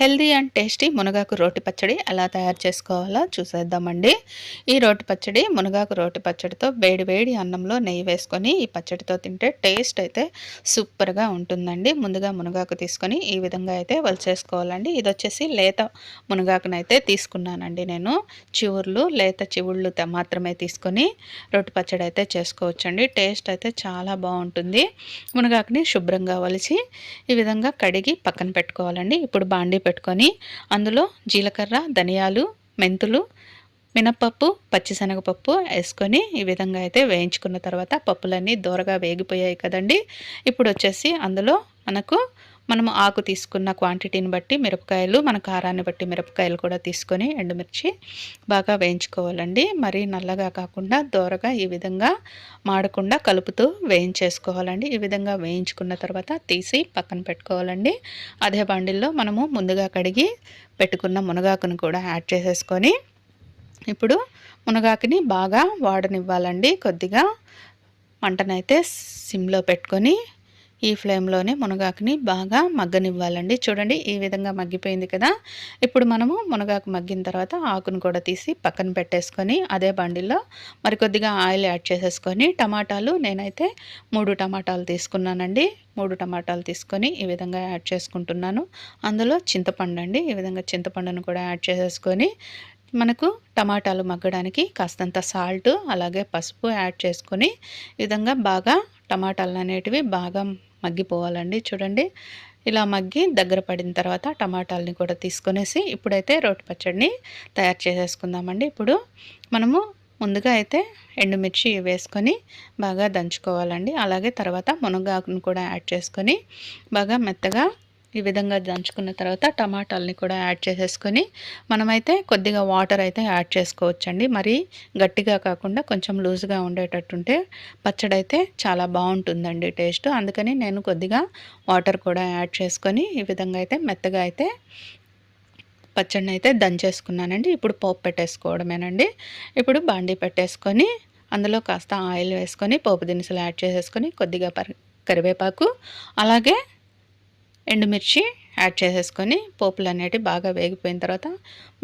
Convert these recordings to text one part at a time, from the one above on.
Healthy and tasty మునగాకు రోటి పచ్చడి ఎలా తయారు చేసుకోవాలో చూసేద్దామండి. ఈ రోటి పచ్చడి మునగాకు రోటి పచ్చడితో వేడి వేడి అన్నంలో నెయ్యి వేసుకొని ఈ పచ్చడితో తింటే టేస్ట్ అయితే సూపర్గా ఉంటుందండి. ముందుగా మునగాకు తీసుకొని ఈ విధంగా అయితే వలిచేసుకోవాలండి. ఇది వచ్చేసి లేత మునగాకునైతే తీసుకున్నానండి నేను. చివుర్లు లేత చివుళ్ళు మాత్రమే తీసుకొని రోటి పచ్చడి అయితే చేసుకోవచ్చండి. టేస్ట్ అయితే చాలా బాగుంటుంది. మునగాకుని శుభ్రంగా వలిచి ఈ విధంగా కడిగి పక్కన పెట్టుకోవాలండి. ఇప్పుడు బాండీ పెట్టుకొని అందులో జీలకర్ర ధనియాలు మెంతులు మినప్పప్పు పచ్చిశనగపప్పు వేసుకొని ఈ విధంగా అయితే వేయించుకున్న తర్వాత పప్పులన్నీ దూరగా వేగిపోయాయి కదండి. ఇప్పుడు వచ్చేసి అందులో మనకు మనము ఆకు తీసుకున్న క్వాంటిటీని బట్టి మిరపకాయలు మన కారాన్ని బట్టి మిరపకాయలు కూడా తీసుకొని ఎండుమిర్చి బాగా వేయించుకోవాలండి. మరీ నల్లగా కాకుండా దోరగా ఈ విధంగా మాడకుండా కలుపుతూ వేయించేసుకోవాలండి. ఈ విధంగా వేయించుకున్న తర్వాత తీసి పక్కన పెట్టుకోవాలండి. అదే బండిల్లో మనము ముందుగా కడిగి పెట్టుకున్న మునగాకును కూడా యాడ్ చేసేసుకొని ఇప్పుడు మునగాకుని బాగా వాడనివ్వాలండి. కొద్దిగా మంటనైతే సిమ్లో పెట్టుకొని ఈ ఫ్లేమ్లోనే మునగాకుని బాగా మగ్గనివ్వాలండి. చూడండి ఈ విధంగా మగ్గిపోయింది కదా. ఇప్పుడు మనము మునగాకు మగ్గిన తర్వాత ఆకును కూడా తీసి పక్కన పెట్టేసుకొని అదే బండిలో మరికొద్దిగా ఆయిల్ యాడ్ చేసేసుకొని టమాటాలు నేనైతే మూడు టమాటాలు తీసుకున్నానండి. మూడు టమాటాలు తీసుకొని ఈ విధంగా యాడ్ చేసుకుంటున్నాను. అందులో చింతపండు అండి. ఈ విధంగా చింతపండును కూడా యాడ్ చేసేసుకొని మనకు టమాటాలు మగ్గడానికి కాస్తంత సాల్ట్ అలాగే పసుపు యాడ్ చేసుకొని ఈ విధంగా బాగా టమాటాలు అనేటివి బాగా మగ్గిపోవాలండి. చూడండి. ఇలా మగ్గి దగ్గర పడిన తర్వాత టమాటాలని కూడా తీసుకొనేసి ఇప్పుడైతే రోటి పచ్చడిని తయారు చేసేసుకుందామండి. ఇప్పుడు మనము ముందుగా అయితే ఎండుమిర్చి వేసుకొని బాగా దంచుకోవాలండి. అలాగే తర్వాత మునగాకును కూడా యాడ్ చేసుకొని బాగా మెత్తగా ఈ విధంగా దంచుకున్న తర్వాత టమాటాలని కూడా యాడ్ చేసేసుకొని మనమైతే కొద్దిగా వాటర్ అయితే యాడ్ చేసుకోవచ్చండి. మరి గట్టిగా కాకుండా కొంచెం లూజ్గా ఉండేటట్టుంటే పచ్చడి అయితే చాలా బాగుంటుందండి టేస్ట్. అందుకని నేను కొద్దిగా వాటర్ కూడా యాడ్ చేసుకొని ఈ విధంగా అయితే మెత్తగా అయితే పచ్చడిని అయితే దంచేసుకున్నానండి. ఇప్పుడు పోపు పెట్టేసుకోవడమేనండి. ఇప్పుడు బాండీ పెట్టేసుకొని అందులో కాస్త ఆయిల్ వేసుకొని పోపు దినుసులు యాడ్ చేసేసుకొని కొద్దిగా కరివేపాకు అలాగే ఎండుమిర్చి యాడ్ చేసేసుకొని పోపులు అనేటివి బాగా వేగిపోయిన తర్వాత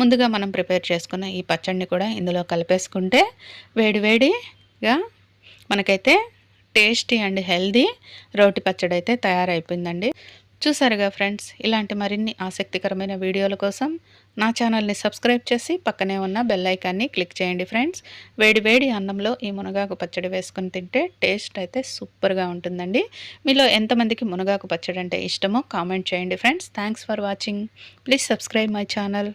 ముందుగా మనం ప్రిపేర్ చేసుకున్న ఈ పచ్చడిని కూడా ఇందులో కలిపేసుకుంటే వేడివేడిగా మనకైతే టేస్టీ అండ్ హెల్దీ రోటి పచ్చడి అయితే తయారైపోయిందండి. చూసారుగా ఫ్రెండ్స్ ఇలాంటి మరిన్ని ఆసక్తికరమైన వీడియోల కోసం నా ఛానల్ని సబ్స్క్రైబ్ చేసి పక్కనే ఉన్న బెల్ ఐకాన్ని క్లిక్ చేయండి ఫ్రెండ్స్. వేడి వేడి అన్నంలో ఈ మునగాకు పచ్చడి వేసుకొని తింటే టేస్ట్ అయితే సూపర్గా ఉంటుందండి. మీలో ఎంతమందికి మునగాకు పచ్చడి అంటే ఇష్టమో కామెంట్ చేయండి friends. Thanks for watching. Please subscribe my channel.